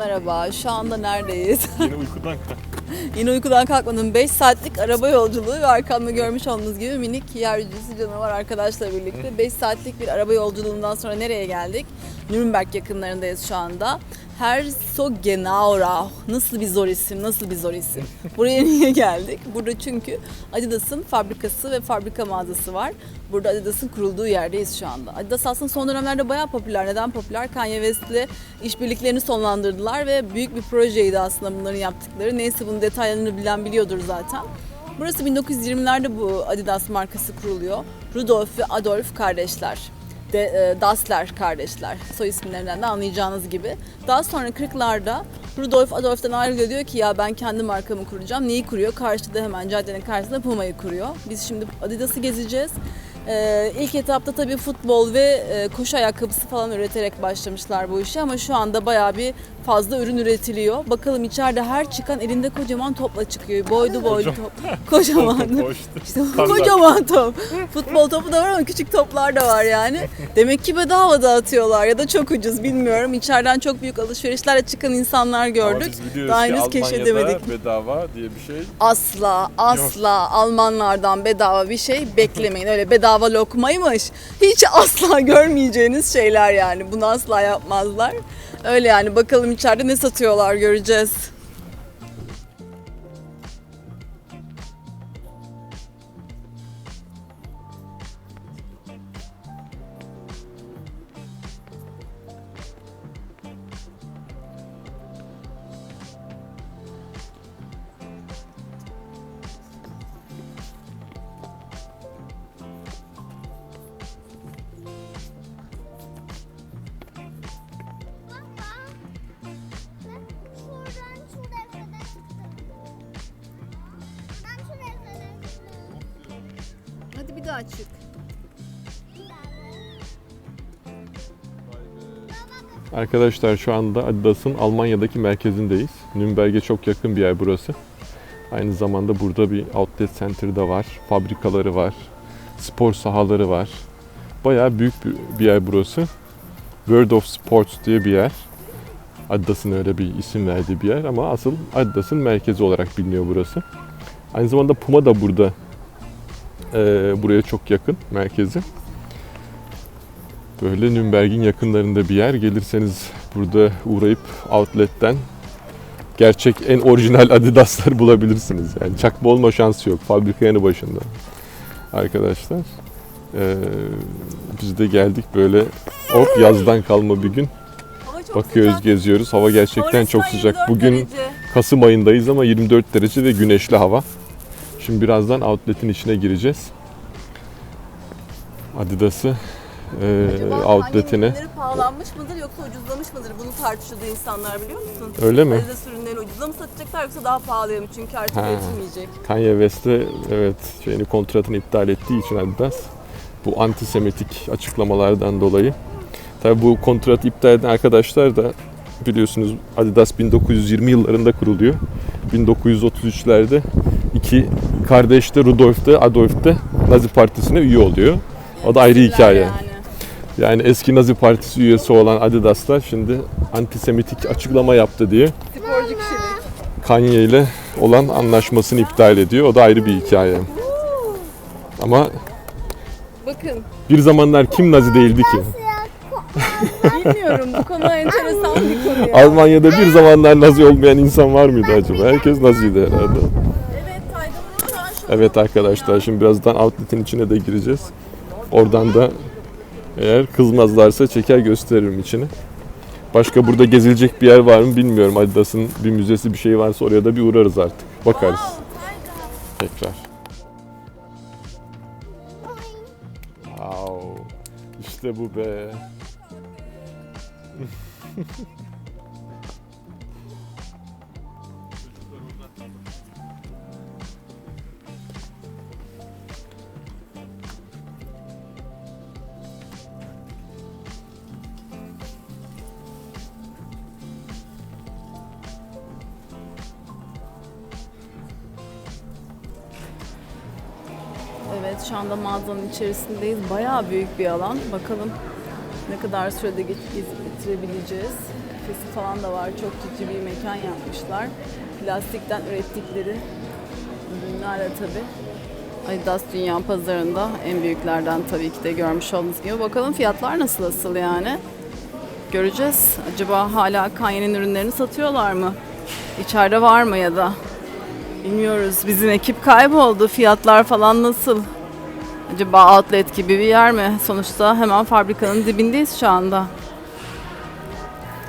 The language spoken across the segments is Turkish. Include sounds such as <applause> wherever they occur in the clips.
Merhaba. Şu anda neredeyiz? <laughs> Yine uykudan kalk. <laughs> Yine uykudan kalkmadım. 5 saatlik araba yolculuğu ve arkamda görmüş olduğunuz gibi minik yeryüzüsü canavar arkadaşla birlikte 5 saatlik bir araba yolculuğundan sonra nereye geldik? Nürnberg yakınlarındayız şu anda. Herzogenaurach. Nasıl bir zor isim, nasıl bir zor isim. <laughs> Buraya niye geldik? Burada çünkü Adidas'ın fabrikası ve fabrika mağazası var. Burada Adidas'ın kurulduğu yerdeyiz şu anda. Adidas aslında son dönemlerde bayağı popüler. Neden popüler? Kanye West'le işbirliklerini sonlandırdılar ve büyük bir projeydi aslında bunların yaptıkları. Neyse bunun detaylarını bilen biliyordur zaten. Burası 1920'lerde bu Adidas markası kuruluyor. Rudolf ve Adolf kardeşler. De, e, Dassler kardeşler. Soy isimlerinden de anlayacağınız gibi. Daha sonra 40'larda Rudolf Adolf'tan ayrılıyor diyor ki ya ben kendi markamı kuracağım. Neyi kuruyor? Karşıda hemen caddenin karşısında Puma'yı kuruyor. Biz şimdi Adidas'ı gezeceğiz. Ee, ilk etapta tabii futbol ve e, koşu ayakkabısı falan üreterek başlamışlar bu işe ama şu anda bayağı bir fazla ürün üretiliyor. Bakalım içeride her çıkan elinde kocaman topla çıkıyor. Boydu boylu top. <laughs> Kocaman. <laughs> İşte kocaman top. Futbol topu da var ama küçük toplar da var yani. Demek ki bedava dağıtıyorlar ya da çok ucuz bilmiyorum. İçeriden çok büyük alışverişlerle çıkan insanlar gördük. Daha henüz keşfedemedik. bedava diye bir şey. Asla asla Almanlardan bedava bir şey beklemeyin. Öyle bedava lokmaymış. Hiç asla <laughs> görmeyeceğiniz şeyler yani. Bunu asla yapmazlar. Öyle yani bakalım içeride ne satıyorlar göreceğiz. Hadi bir daha çık. Arkadaşlar şu anda Adidas'ın Almanya'daki merkezindeyiz. Nürnberg'e çok yakın bir yer burası. Aynı zamanda burada bir outlet center da var. Fabrikaları var. Spor sahaları var. Bayağı büyük bir yer burası. World of Sports diye bir yer. Adidas'ın öyle bir isim verdiği bir yer ama asıl Adidas'ın merkezi olarak biliniyor burası. Aynı zamanda Puma da burada eee, buraya çok yakın merkezi. Böyle Nürnberg'in yakınlarında bir yer. Gelirseniz burada uğrayıp outlet'ten gerçek en orijinal Adidas'lar bulabilirsiniz. Yani çakma olma şansı yok. Fabrika yanı başında. Arkadaşlar. Ee, biz de geldik böyle hop yazdan kalma bir gün. Bakıyoruz, sıcak. geziyoruz. Hava gerçekten Hava çok sıcak. 24 Bugün derece. Kasım ayındayız ama 24 derece ve güneşli hava. Şimdi birazdan outlet'in içine gireceğiz. Adidas'ı e, Acaba outlet'ine. Ürünleri pahalanmış mıdır yoksa ucuzlamış mıdır? Bunu tartışıyordu insanlar biliyor musun? Öyle mi? Adidas ürünleri ucuza mı satacaklar yoksa daha pahalıya mı? Çünkü artık Ha. üretilmeyecek. Kanye West'e evet şeyini kontratını iptal ettiği için Adidas bu antisemitik açıklamalardan dolayı. Tabi bu kontrat iptal eden arkadaşlar da biliyorsunuz Adidas 1920 yıllarında kuruluyor. 1933'lerde iki kardeş de Rudolf de Adolf de Nazi Partisi'ne üye oluyor. O da ayrı hikaye. Yani. Yani eski Nazi Partisi üyesi olan Adidas'lar şimdi antisemitik açıklama yaptı diye Sporcu kişilik. Kanye ile olan anlaşmasını iptal ediyor. O da ayrı bir hikaye. Ama Bakın bir zamanlar kim Nazi değildi ki? bilmiyorum bu konu enteresan bir konu ya. Almanya'da bir zamanlar Nazi olmayan insan var mıydı acaba? Herkes Naziydi herhalde. Evet arkadaşlar şimdi birazdan outlet'in içine de gireceğiz. Oradan da eğer kızmazlarsa çeker gösteririm içini. Başka burada gezilecek bir yer var mı bilmiyorum. Adidas'ın bir müzesi bir şey varsa oraya da bir uğrarız artık. Bakarız tekrar. Wow. İşte bu be. <laughs> Evet şu anda mağazanın içerisindeyiz. Bayağı büyük bir alan. Bakalım ne kadar sürede bitirebileceğiz. büfesi falan da var. Çok cici bir mekan yapmışlar. Plastikten ürettikleri ürünlerle tabi. Adidas Dünya Pazarı'nda en büyüklerden tabii ki de görmüş olduğunuz gibi. Bakalım fiyatlar nasıl asıl yani. Göreceğiz. Acaba hala Kanye'nin ürünlerini satıyorlar mı? İçeride var mı ya da? Bilmiyoruz. Bizim ekip kayboldu. Fiyatlar falan nasıl? Acaba outlet gibi bir yer mi? Sonuçta hemen fabrikanın dibindeyiz şu anda.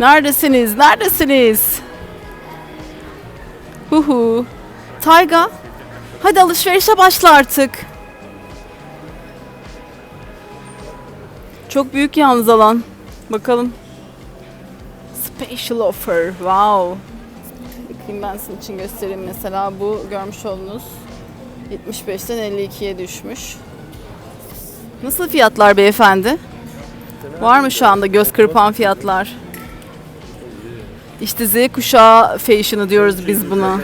Neredesiniz? Neredesiniz? Huhu. Tayga. Hadi alışverişe başla artık. Çok büyük yalnız alan. Bakalım. Special offer. Wow. Bakayım ben sizin için göstereyim. Mesela bu görmüş olduğunuz 75'ten 52'ye düşmüş. Nasıl fiyatlar beyefendi? Var mı şu anda göz kırpan fiyatlar? İşte Z kuşağı fashion'ı diyoruz biz buna.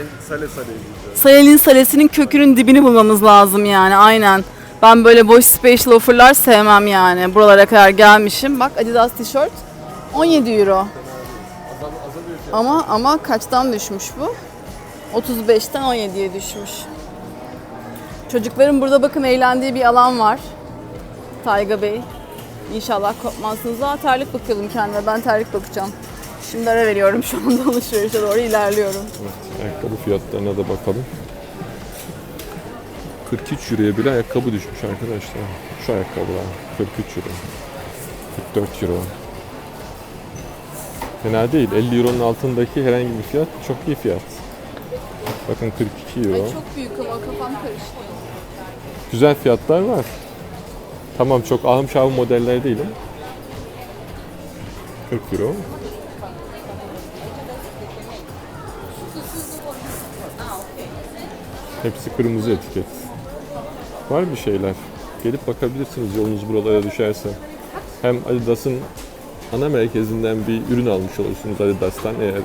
Sayalin salesinin kökünün dibini bulmamız lazım yani aynen. Ben böyle boş special offer'lar sevmem yani. Buralara kadar gelmişim. Bak Adidas tişört 17 euro. Ama ama kaçtan düşmüş bu? 35'ten 17'ye düşmüş. Çocukların burada bakın eğlendiği bir alan var. Tayga Bey. İnşallah kopmazsınız. Aa terlik bakıyordum kendime. Ben terlik bakacağım. Şimdi ara veriyorum <laughs> şu anda alışverişe doğru ilerliyorum. Evet, ayakkabı fiyatlarına da bakalım. 43 euroya bile ayakkabı düşmüş arkadaşlar. Şu ayakkabılar 43 euro. 44 euro. Fena değil. 50 euronun altındaki herhangi bir fiyat çok iyi fiyat. Bakın 42 euro. çok büyük ama kafam karıştı. Güzel fiyatlar var. Tamam çok ahım şahım modeller değil ama. 40 euro. Hepsi kırmızı etiket. Var bir şeyler. Gelip bakabilirsiniz yolunuz buralara düşerse. Hem Adidas'ın ana merkezinden bir ürün almış olursunuz Adidas'tan eğer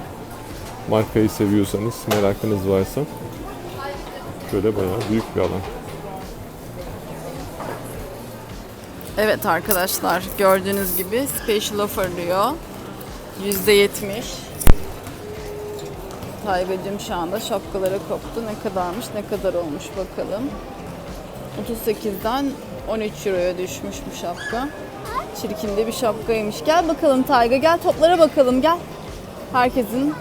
markayı seviyorsanız, merakınız varsa. Böyle bayağı büyük bir alan. Evet arkadaşlar gördüğünüz gibi special offer diyor. %70. Taybecim şu anda şapkalara koptu. Ne kadarmış ne kadar olmuş bakalım. 38'den 13 euroya düşmüş bu şapka. Çirkin de bir şapkaymış. Gel bakalım Tayga gel toplara bakalım gel. Herkesin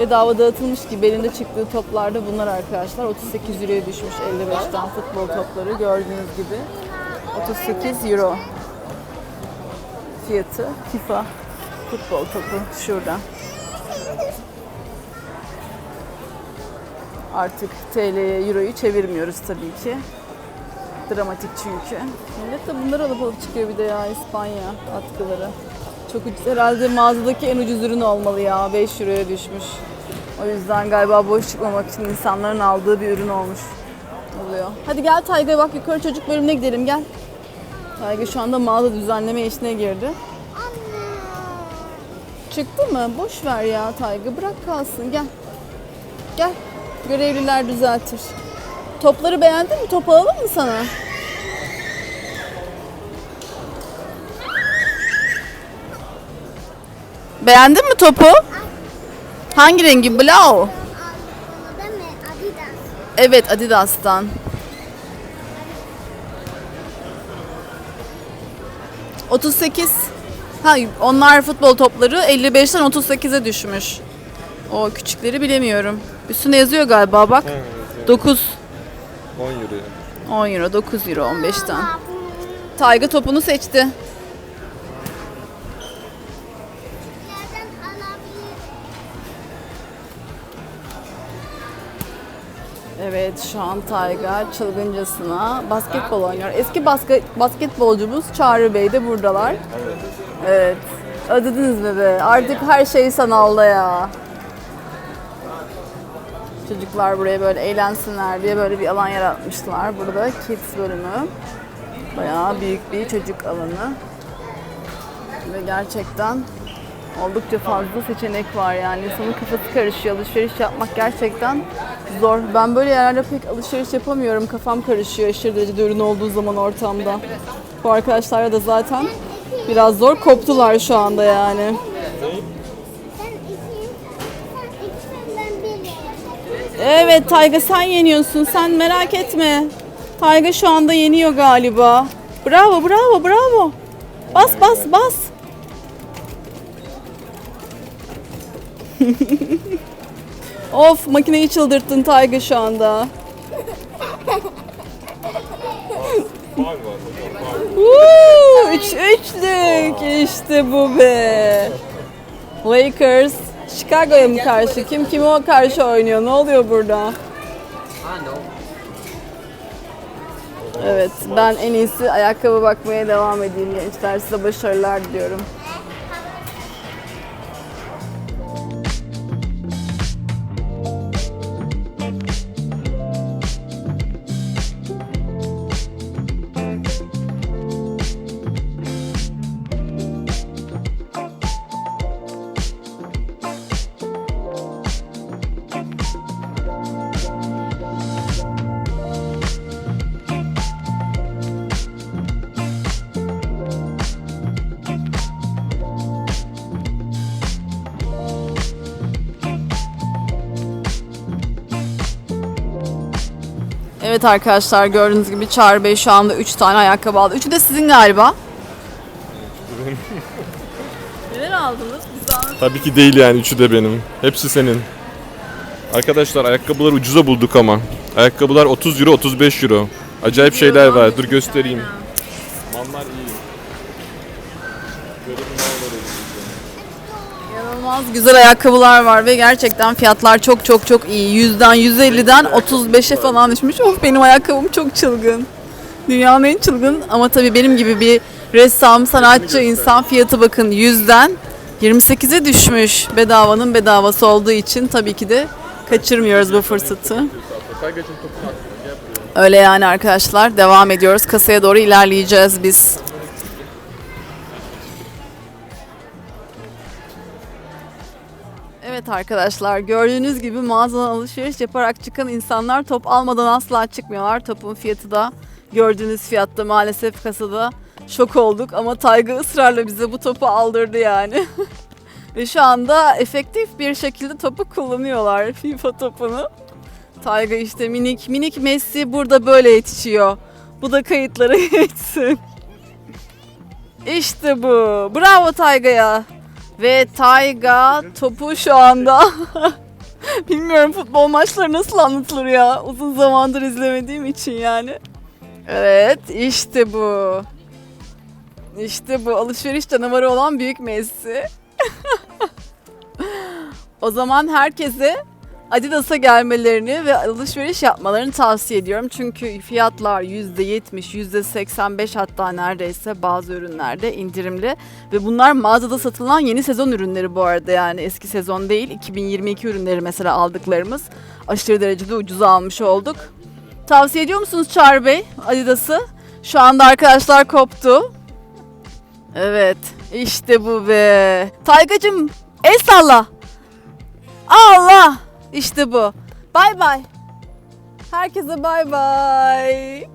bedava dağıtılmış gibi elinde çıktığı toplarda bunlar arkadaşlar. 38 euroya düşmüş 55'ten futbol topları gördüğünüz gibi. 38 euro fiyatı FIFA futbol topu şurada. Artık TL'ye Euro'yu çevirmiyoruz tabii ki. Dramatik çünkü. Millet de bunları alıp alıp çıkıyor bir de ya İspanya atkıları. Çok ucuz. Herhalde mağazadaki en ucuz ürün olmalı ya. 5 Euro'ya düşmüş. O yüzden galiba boş çıkmamak için insanların aldığı bir ürün olmuş oluyor. Hadi gel Tayga bak yukarı çocuk bölümüne gidelim gel. Tayga şu anda mağaza düzenleme işine girdi. Çıktı mı? Boş ver ya Tayga. Bırak kalsın. Gel. Gel. Görevliler düzeltir. Topları beğendin mi? Top alalım mı sana? Beğendin mi topu? Hangi rengi? Blau. Evet Adidas'tan. ...38... Ha, onlar futbol topları 55'ten 38'e düşmüş. O küçükleri bilemiyorum. Üstünde yazıyor galiba bak. 9 10 euroya. 10 euro, 9 euro 15'ten. Aa, bu Tayga topunu seçti. Evet şu an Tayga çılgıncasına basketbol oynuyor. Eski basket, basketbolcumuz Çağrı Bey de buradalar. Evet. Ödediniz mi be? Artık her şey sanalda ya. Çocuklar buraya böyle eğlensinler diye böyle bir alan yaratmışlar. Burada kids bölümü. Bayağı büyük bir çocuk alanı. Ve gerçekten oldukça fazla seçenek var yani. İnsanın kafası karışıyor. Alışveriş yapmak gerçekten Zor. Ben böyle yerlerde pek alışveriş yapamıyorum. Kafam karışıyor aşırı derecede ürün olduğu zaman ortamda. Bu arkadaşlarla da zaten biraz zor koptular şu anda yani. Evet Tayga sen yeniyorsun. Sen merak etme. Tayga şu anda yeniyor galiba. Bravo bravo bravo. Bas bas bas. <laughs> of makineyi çıldırttın Tayga şu anda. Woo, üç üçlük işte bu be. Lakers Chicago'ya mı karşı? Kim kime karşı oynuyor? Ne oluyor burada? Evet, ben en iyisi ayakkabı bakmaya devam edeyim gençler. Size başarılar diliyorum. Evet arkadaşlar gördüğünüz gibi Çağrı Bey şu anda 3 tane ayakkabı aldı. Üçü de sizin galiba. <laughs> Neler aldınız? Tabii ki değil yani üçü de benim. Hepsi senin. Arkadaşlar ayakkabıları ucuza bulduk ama. Ayakkabılar 30 euro 35 euro. Acayip şeyler var. Dur göstereyim. Manlar iyi. Böyle bir mağazalara İnanılmaz güzel ayakkabılar var ve gerçekten fiyatlar çok çok çok iyi. Yüzden 150'den 35'e falan düşmüş. Of benim ayakkabım çok çılgın. Dünyanın en çılgın ama tabii benim gibi bir ressam, sanatçı insan fiyatı bakın 100'den 28'e düşmüş. Bedavanın bedavası olduğu için tabii ki de kaçırmıyoruz bu fırsatı. Öyle yani arkadaşlar devam ediyoruz. Kasaya doğru ilerleyeceğiz biz. Evet arkadaşlar gördüğünüz gibi mağazadan alışveriş yaparak çıkan insanlar top almadan asla çıkmıyorlar. Topun fiyatı da gördüğünüz fiyatta maalesef kasada şok olduk ama Tayga ısrarla bize bu topu aldırdı yani. <laughs> Ve şu anda efektif bir şekilde topu kullanıyorlar FIFA topunu. Tayga işte minik minik Messi burada böyle yetişiyor. Bu da kayıtlara <laughs> geçsin. İşte bu. Bravo Tayga'ya. Ve Tayga topu şu anda <laughs> bilmiyorum futbol maçları nasıl anlatılır ya. Uzun zamandır izlemediğim için yani. Evet işte bu. İşte bu alışveriş canavarı olan büyük Messi. <laughs> o zaman herkese Adidas'a gelmelerini ve alışveriş yapmalarını tavsiye ediyorum. Çünkü fiyatlar %70, %85 hatta neredeyse bazı ürünlerde indirimli. Ve bunlar mağazada satılan yeni sezon ürünleri bu arada yani eski sezon değil. 2022 ürünleri mesela aldıklarımız aşırı derecede ucuza almış olduk. Tavsiye ediyor musunuz Çağrı Bey Adidas'ı? Şu anda arkadaşlar koptu. Evet işte bu be. Taygacım el salla. Allah. İşte bu. Bay bay. Herkese bay bay.